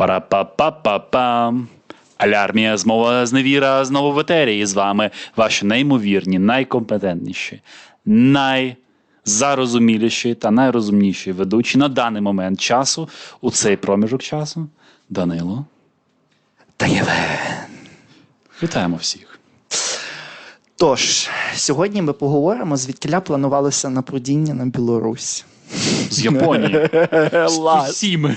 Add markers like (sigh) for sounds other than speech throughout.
Пара-па-па-па-пам. Алярмія змова зневіра знову в етері. І з вами ваші неймовірні, найкомпетентніші, найзарозуміліші та найрозумніші ведучі на даний момент часу у цей проміжок часу. Данило. Та Євген. Вітаємо всіх. Тож, сьогодні ми поговоримо, звідкиля планувалося напрудіння на Білорусь. З Японії. (laughs) З усіми.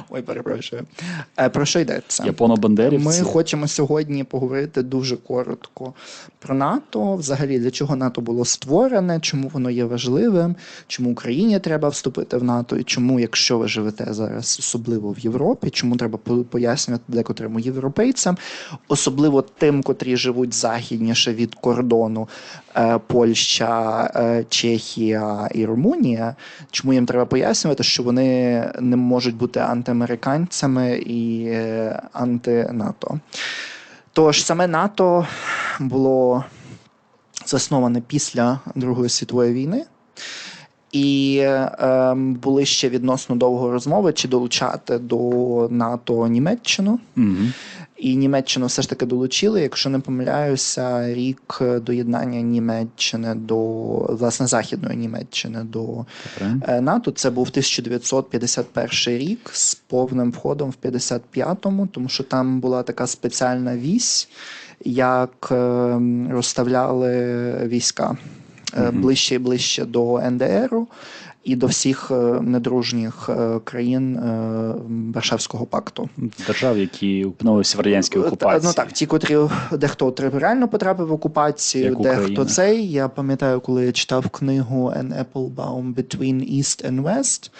Ой, перепрошую. Е, Про що йдеться? Японо-бандерівці. Ми хочемо сьогодні поговорити дуже коротко про НАТО. Взагалі, для чого НАТО було створене, чому воно є важливим, чому Україні треба вступити в НАТО, і чому, якщо ви живете зараз, особливо в Європі, чому треба пояснювати декотрим європейцям, особливо тим, котрі живуть західніше від кордону е, Польща, е, Чехія і Румунія. Чому їм треба пояснювати, що вони не можуть бути антиамериканцями і е, анти-НАТО. Тож саме НАТО було засноване після Другої світової війни. І е, були ще відносно довго розмови, чи долучати до НАТО Німеччину. Мгм. І Німеччину все ж таки долучили, якщо не помиляюся, рік доєднання Німеччини до власне західної Німеччини до Добре. е, НАТО. Це був 1951 рік з повним входом в 55-му, тому що там була така спеціальна вісь, як е, розставляли війська е, Мгм. ближче і ближче до НДРу. І до всіх е, недружніх е, країн е, Варшавського пакту. Держав, які опинилися в радянській окупації. Ну так, ті, котрі дехто реально потрапив в окупацію, Як дехто Україна. цей. Я пам'ятаю, коли я читав книгу An Applebaum Between East and West.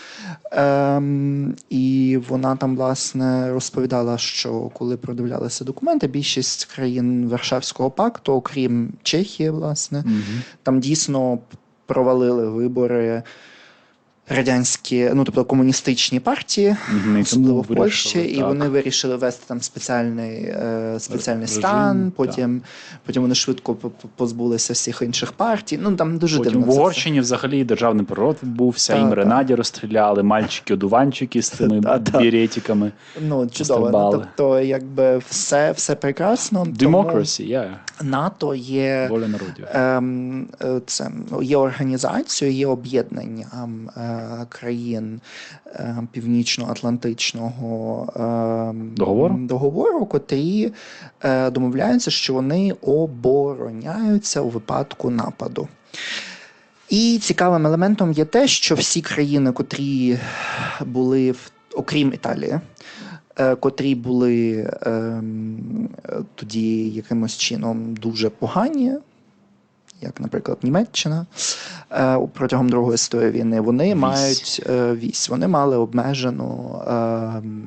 Ем, і вона там, власне, розповідала, що коли продивлялися документи, більшість країн Варшавського пакту, окрім Чехії, власне, Мгм. там дійсно провалили вибори. Радянські, ну тобто комуністичні партії. І особливо в Польщі, вирішили, і так. вони вирішили ввести там спеціальний, е, спеціальний Режим, стан. так. Потім, потім вони швидко по- по- позбулися всіх інших партій. Ну там дуже Потім дивно. в. Угорщині взагалі державний переворот відбувся, їм. Ренаді розстріляли, мальчики, одуванчики з цими та. Ну чудово. Ну, тобто, якби все, все прекрасно. Democracy, yeah. НАТО є. народів. Ем, е, це є організацією, є об'єднанням е, країн е, Північно-Атлантичного ем, Договору? договору, котрі е, домовляються, що вони обороняються у випадку нападу. І цікавим елементом є те, що всі країни, котрі були в окрім Італії, е, котрі були ем, е, тоді якимось чином дуже погані, як, наприклад, Німеччина е, протягом Другої світової війни, вони Вісь. мають е, вісь, вони мали обмежену, ем,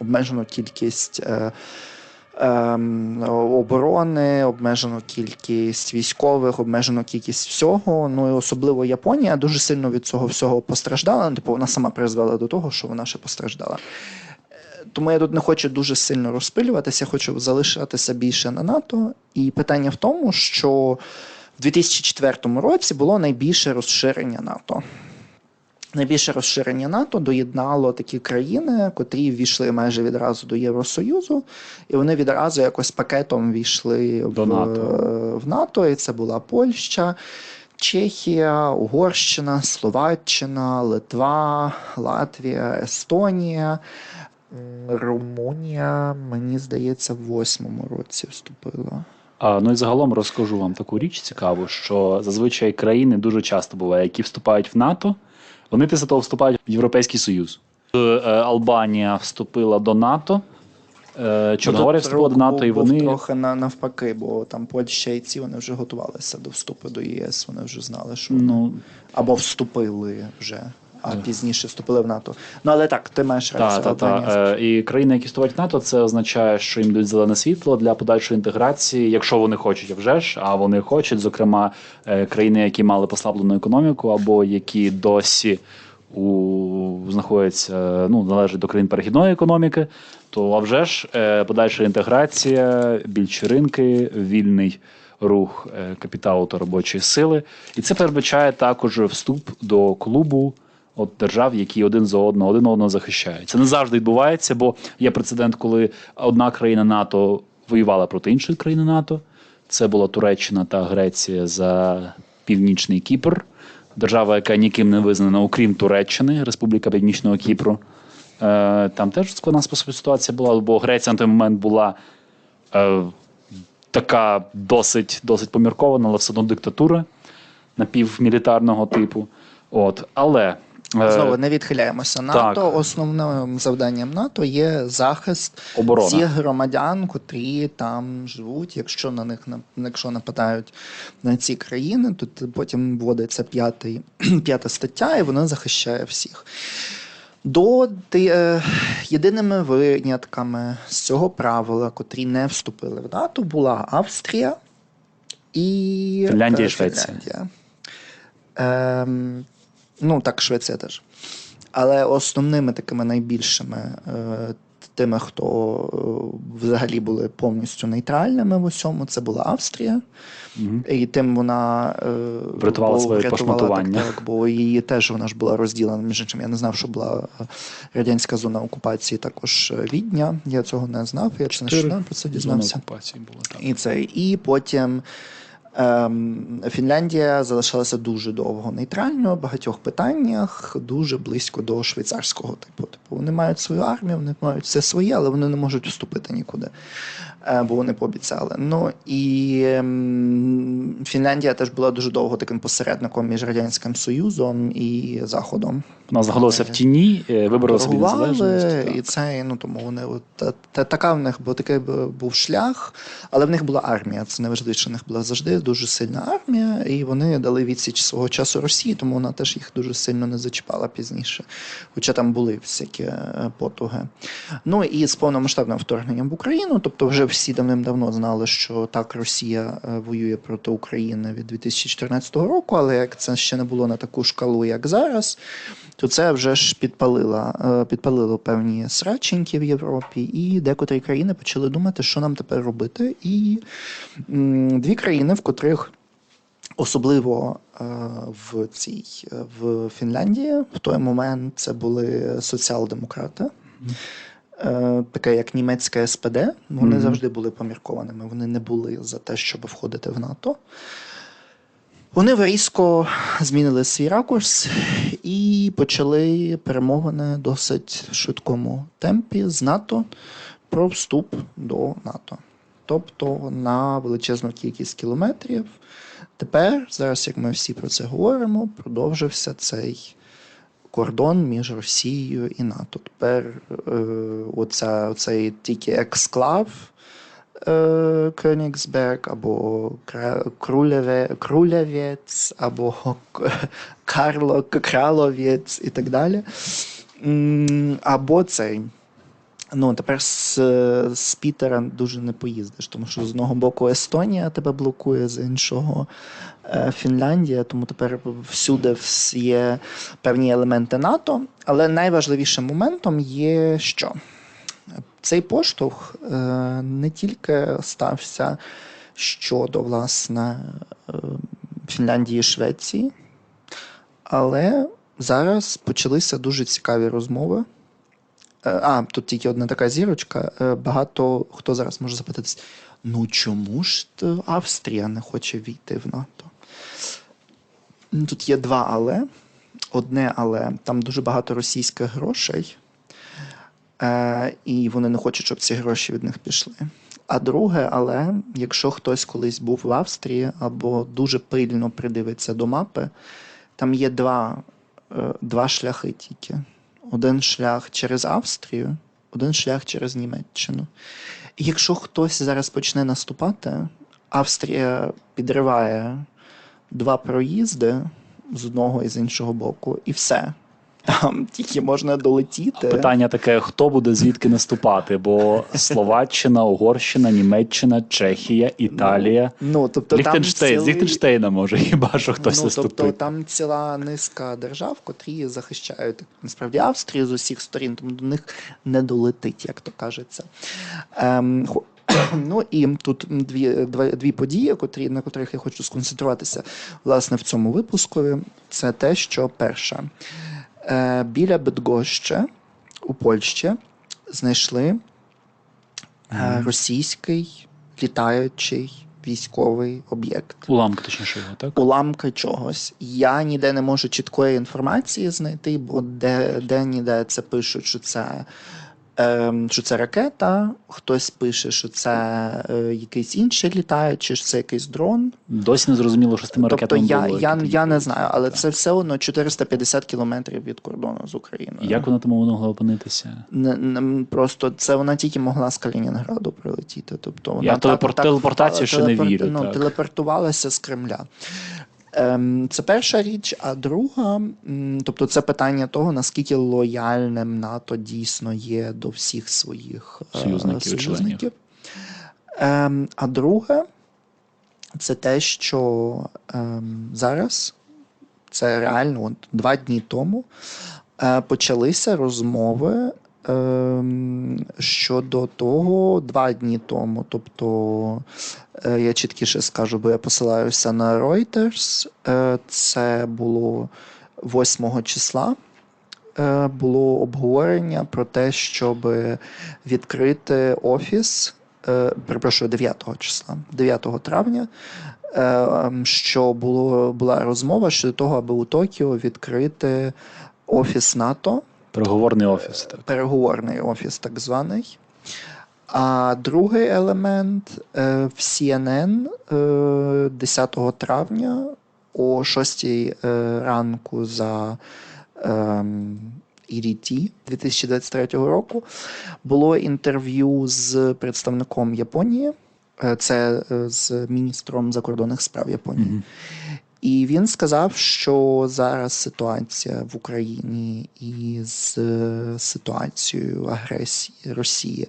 обмежену кількість. е, ем, Оборони, обмежену кількість військових, обмежену кількість всього. Ну і особливо Японія дуже сильно від цього всього постраждала. Ну, Типу, вона сама призвела до того, що вона ще постраждала. Е, Тому я тут не хочу дуже сильно розпилюватися, хочу залишатися більше на НАТО. І питання в тому, що в 2004 році було найбільше розширення НАТО. Найбільше розширення НАТО доєднало такі країни, котрі ввійшли майже відразу до Євросоюзу, і вони відразу якось пакетом ввійшли в, НАТО. в НАТО. І це була Польща, Чехія, Угорщина, Словаччина, Литва, Латвія, Естонія. Румунія, мені здається, в восьмому році вступила. А, ну і загалом розкажу вам таку річ цікаву, що зазвичай країни дуже часто буває, які вступають в НАТО, вони після того вступають в Європейський Союз. Е, е, Албанія вступила до НАТО, е, Чорногорія вступила до НАТО, і вони трохи на, навпаки, бо там Польща і ці вони вже готувалися до вступу до ЄС. Вони вже знали, що вони ну або вступили вже, а пізніше вступили в НАТО. Ну але так, ти маєш Та, рацію. та, та. Албанія. Е, І країни, які вступають в НАТО, це означає, що їм дають зелене світло для подальшої інтеграції, якщо вони хочуть, а вже ж, а вони хочуть, зокрема, е, країни, які мали послаблену економіку, або які досі у знаходяться, ну належать до країн перехідної економіки, то а вже ж е, подальша інтеграція, більші ринки, вільний рух капіталу та робочої сили. І це передбачає також вступ до клубу от держав, які один за одного один одного захищають. Це не завжди відбувається, бо є прецедент, коли одна країна НАТО воювала проти іншої країни НАТО. Це була Туреччина та Греція за північний Кіпр, держава, яка ніким не визнана, окрім Туреччини, Республіка Північного Кіпру. Е, Там теж складна ситуація була, бо Греція на той момент була е, така досить, досить поміркована, але все одно диктатура напівмілітарного типу. От. Але Знову не відхиляємося. НАТО так. основним завданням НАТО є захист Оборона. всіх громадян, котрі там живуть. Якщо на них якщо нападають на ці країни, то потім вводиться п'ятий, (clears throat) п'ята стаття, і вона захищає всіх. До е, єдиними винятками з цього правила, котрі не вступили в НАТО, була Австрія і Фінляндія е, Швеція. Фінляндія. Ем, ну, так, Швеція теж. Але основними такими найбільшими е, тими, хто е, взагалі були повністю нейтральними в усьому, це була Австрія. Мгм. І тим вона е, Врятувала своє пошматування. Так, так, бо її теж вона ж була розділена. Між іншим, я не знав, що була радянська зона окупації також Відня. Я цього не знав. Я це нещодавно про це дізнався. окупації були так. І це і потім Фінляндія залишалася дуже довго нейтральною в багатьох питаннях, дуже близько до швейцарського типу. Типу, вони мають свою армію, вони мають все своє, але вони не можуть вступити нікуди. Е, бо вони пообіцяли. Ну і ем, Фінляндія теж була дуже довго таким посередником між Радянським Союзом і Заходом. Вона знаходилася в тіні, е, виборола собі незалежність. Так. і це ну тому вони от та, та така в них бо такий був шлях, але в них була армія. Це найважливіше. В них була завжди дуже сильна армія, і вони дали відсіч свого часу Росії, тому вона теж їх дуже сильно не зачіпала пізніше. Хоча там були всякі е, потуги. Ну і з повномасштабним вторгненням в Україну, тобто вже всі давним-давно знали, що так Росія е, воює проти України від 2014 року, але як це ще не було на таку шкалу, як зараз, то це вже ж підпалило, е, підпалило певні сраченьки в Європі, і декотрі країни почали думати, що нам тепер робити. І дві країни, в котрих особливо е, в цій в Фінляндії в той момент це були соціал-демократи. Е, Таке як німецьке СПД, вони Мгм. завжди були поміркованими. Вони не були за те, щоб входити в НАТО. Вони різко змінили свій ракурс і почали перемовини досить швидкому темпі з НАТО про вступ до НАТО. Тобто на величезну кількість кілометрів. Тепер, зараз, як ми всі про це говоримо, продовжився цей кордон між Росією і НАТО. Тепер е, оця, оцей тільки ексклав Кенігсберг або Крулявець, або Карло, Краловець і так далі. Або цей. Ну, тепер з, з Пітера дуже не поїздиш, тому що з одного боку Естонія тебе блокує, з іншого е, Фінляндія, тому тепер всюди є певні елементи НАТО. Але найважливішим моментом є що? Цей поштовх е, не тільки стався щодо власне е, Фінляндії і Швеції, але зараз почалися дуже цікаві розмови. Е, А, тут тільки одна така зірочка. Е, Багато хто зараз може запитатись: ну чому ж Австрія не хоче війти в НАТО? Тут є два але. Одне але там дуже багато російських грошей, е, і вони не хочуть, щоб ці гроші від них пішли. А друге, але якщо хтось колись був в Австрії або дуже пильно придивиться до мапи, там є два, два шляхи тільки. Один шлях через Австрію, один шлях через Німеччину. Якщо хтось зараз почне наступати, Австрія підриває два проїзди з одного і з іншого боку, і все. Там тільки можна долетіти. Питання таке: хто буде звідки наступати? Бо Словаччина, Угорщина, Німеччина, Чехія, Італія. Ну, тобто Ліхтенштейн, там з Ліхтенштейна може хіба що хтось ну, наступить. тобто там ціла низка держав, котрі захищають насправді Австрію з усіх сторін, тому до них не долетить, як то кажеться. Ем, (clears throat) Ну і тут дві, дві події, котрі, на котрих я хочу сконцентруватися власне в цьому випуску. Це те, що перша. Е, біля Бедгоща у Польщі знайшли е, російський літаючий військовий об'єкт. Уламки, точніше його, так? Уламки чогось. Я ніде не можу чіткої інформації знайти, бо де, де ніде це пишуть, що це, що це ракета, хтось пише, що це е, якийсь інший літаючий, що це якийсь дрон. Досі не зрозуміло, що з тими Тобто ракетами я, було. я, я не знаю, але Так. це все одно 450 кілометрів від кордону з Україною. Як вона тому могла опинитися? Не, не, просто це вона тільки могла з Калінінграду прилетіти. Тобто вона Я телепорт- телепортацію ще не вірю, Ну, так. телепортувалася з Кремля. Ем, це перша річ, а друга, тобто це питання того, наскільки лояльним НАТО дійсно є до всіх своїх е, Союзників. Ем, а друге, це те, що ем, зараз, це реально от, два дні тому, е, почалися розмови щодо того, два дні тому. Тобто, е, я чіткіше скажу, бо я посилаюся на Reuters. Е, це було 8 числа. Е, Було обговорення про те, щоб відкрити офіс, перепрошую, 9 числа, 9 травня, е, що було, була розмова щодо того, аби у Токіо відкрити офіс НАТО, Переговорний офіс. Так. переговорний офіс, так званий. А другий елемент е, в CNN е, 10 травня о 6 е, ранку за ем, EDT 2023 року було інтерв'ю з представником Японії. Е, Це е, з міністром закордонних справ Японії. Мгм. І він сказав, що зараз ситуація в Україні і з е, ситуацією агресії Росії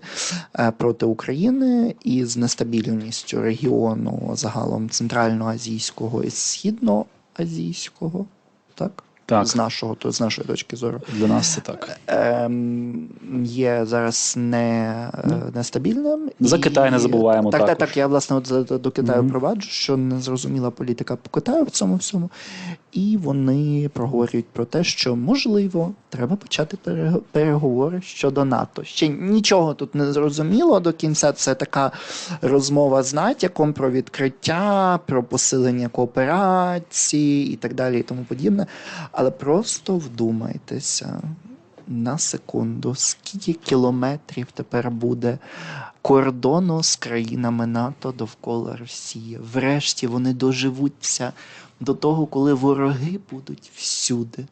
е, проти України і з нестабільністю регіону загалом центральноазійського і східноазійського, так? Так. З нашого, то з нашої точки зору. Для нас це так. Ем, є зараз не, е, нестабільним. За І- Китай не забуваємо Так, так, також. так. Я власне от до Китаю Мгм. проваджу, що незрозуміла політика по Китаю в цьому всьому. І вони проговорюють про те, що можливо треба почати переговори щодо НАТО. Ще нічого тут не зрозуміло до кінця. Це така розмова з натяком про відкриття, про посилення кооперації і так далі, і тому подібне. Але просто вдумайтеся на секунду, скільки кілометрів тепер буде кордону з країнами НАТО довкола Росії. Врешті вони доживуться до того, коли вороги будуть всюди.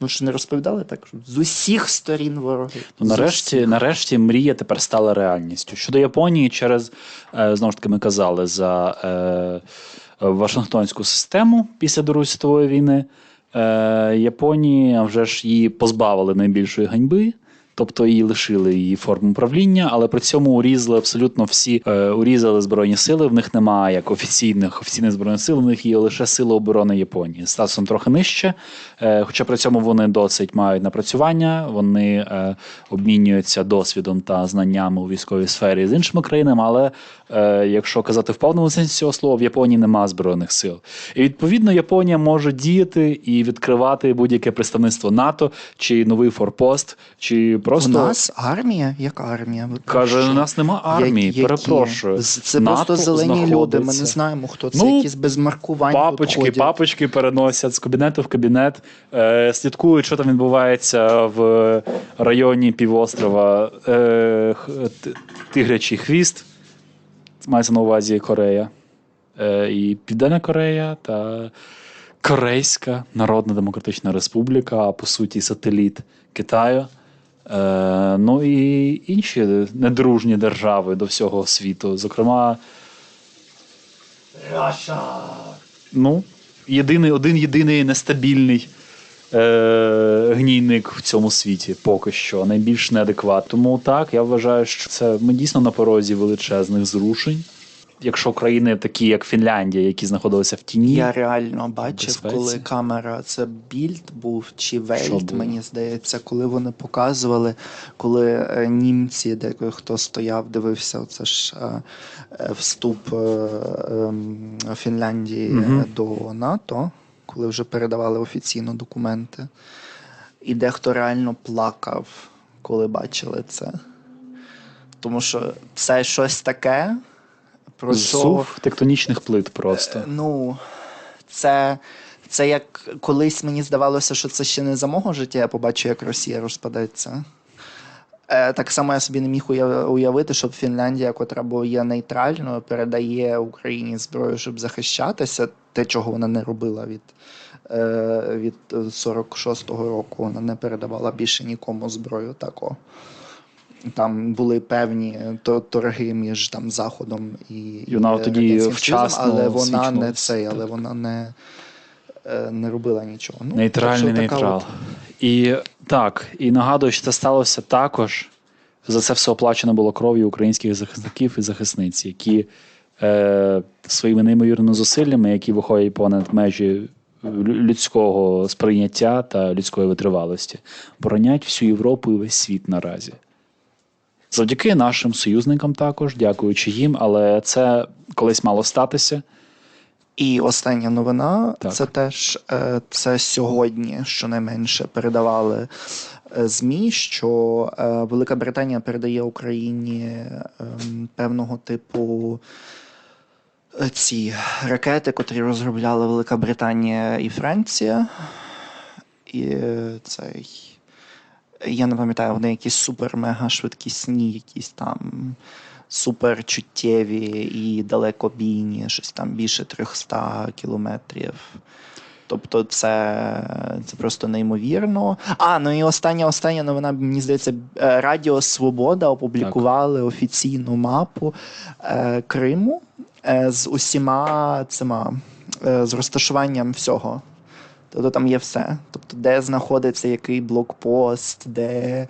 Ну що не розповідали так? що З усіх сторін вороги. Ну, нарешті, нарешті мрія тепер стала реальністю. Щодо Японії, через е, знову ж таки, ми казали за е, Вашингтонську систему після Другої світової війни. Е, Японії вже ж її позбавили найбільшої ганьби. Тобто її лишили її форму управління, але при цьому урізали абсолютно всі е, урізали збройні сили. В них немає як офіційних офіційних збройних сил. В них є лише сили оборони Японії. Статусом трохи нижче. Е, хоча при цьому вони досить мають напрацювання, вони е, обмінюються досвідом та знаннями у військовій сфері з іншими країнами. Але е, якщо казати в повному сенсі цього слова, в Японії немає збройних сил. І відповідно Японія може діяти і відкривати будь-яке представництво НАТО чи новий форпост, чи просто У нас армія? Яка армія? Ви каже: у нас нема армії. Які? перепрошую. Це НАТО просто зелені люди. Ми не знаємо, хто це, Ну, якісь без маркувань. Папочки, ходять. папочки переносять з кабінету в кабінет, е, слідкують, що там відбувається в районі півострова е, Тигрячий хвіст. Мається на увазі Корея. Е, і Південна Корея та Корейська Народна Демократична Республіка, а по суті сателіт Китаю. Е, ну і інші недружні держави до всього світу. Зокрема, Ну, єдиний, один єдиний нестабільний е, гнійник в цьому світі поки що, найбільш неадекват. Тому так, я вважаю, що це ми дійсно на порозі величезних зрушень. Якщо країни такі, як Фінляндія, які знаходилися в тіні, Я реально бачив, безпеці. коли камера, це більд був чи Вельт, мені здається, коли вони показували, коли е, німці, де хто стояв, дивився, це ж е, е, вступ ем, Фінляндії Мгм. до НАТО. коли вже передавали офіційно документи. І дехто реально плакав, коли бачили це. Тому що це щось таке, про що. Тектонічних плит просто. Е, Ну, це, це як колись мені здавалося, що це ще не за мого життя, я побачу, як Росія розпадеться. Е, Так само я собі не міг уявити, щоб Фінляндія, котра бо є нейтральною, передає Україні зброю, щоб захищатися, те, чого вона не робила від, е, від 46-го року. Вона не передавала більше нікому зброю такого. Там були певні торги між там Заходом і, вона і тоді вчасно але вона не цей, але вона не, е, не робила нічого. Ну, Нейтральний нейтрал. от І так, і нагадую, що це сталося також. За це все оплачено було кров'ю українських захисників і захисниць, які е, своїми неймовірними зусиллями, які виходять понад межі людського сприйняття та людської витривалості, боронять всю Європу і весь світ наразі. Завдяки нашим союзникам також, дякуючи їм, але це колись мало статися. І остання новина Так. це теж е, це сьогодні, щонайменше, передавали е, ЗМІ, що е, Велика Британія передає Україні певного типу ці ракети, котрі розробляли Велика Британія і Франція. І цей. Я не пам'ятаю, вони якісь супер-мега швидкісні, якісь там супер чуттєві і далекобійні, щось там більше 300 кілометрів. Тобто це, це просто неймовірно. А, ну і остання остання новина, мені здається, е, Радіо Свобода опублікували офіційну мапу е, Криму е, з усіма цими, е, з розташуванням всього. Тобто там є все. Тобто, де знаходиться який блокпост, де,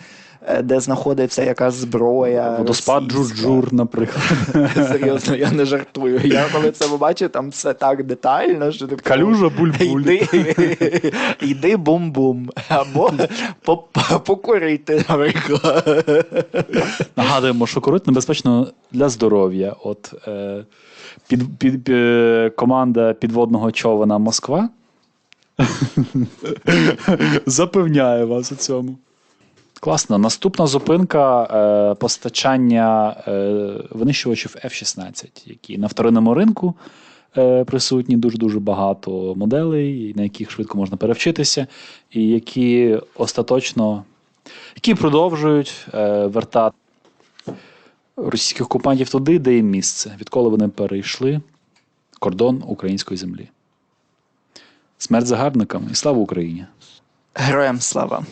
е, де знаходиться яка зброя. Водоспад російська. Джур-Джур, наприклад. (laughs) Серйозно, я не жартую. Я коли це побачив, там все так детально, що ти Калюжа буль-буль. Йди, (laughs) йди бум-бум. Або по- покурити, наприклад. Нагадуємо, що курити небезпечно для здоров'я. От е, під, під, під, команда підводного човена Москва (laughs) запевняє вас у цьому. Класно. Наступна зупинка е, постачання е, винищувачів F-16, які на вторинному ринку е, присутні дуже-дуже багато моделей, на яких швидко можна перевчитися, і які остаточно які продовжують е, вертати російських окупантів туди, де їм місце, відколи вони перейшли кордон української землі. Смерть загарбникам і слава Україні! Героям слава.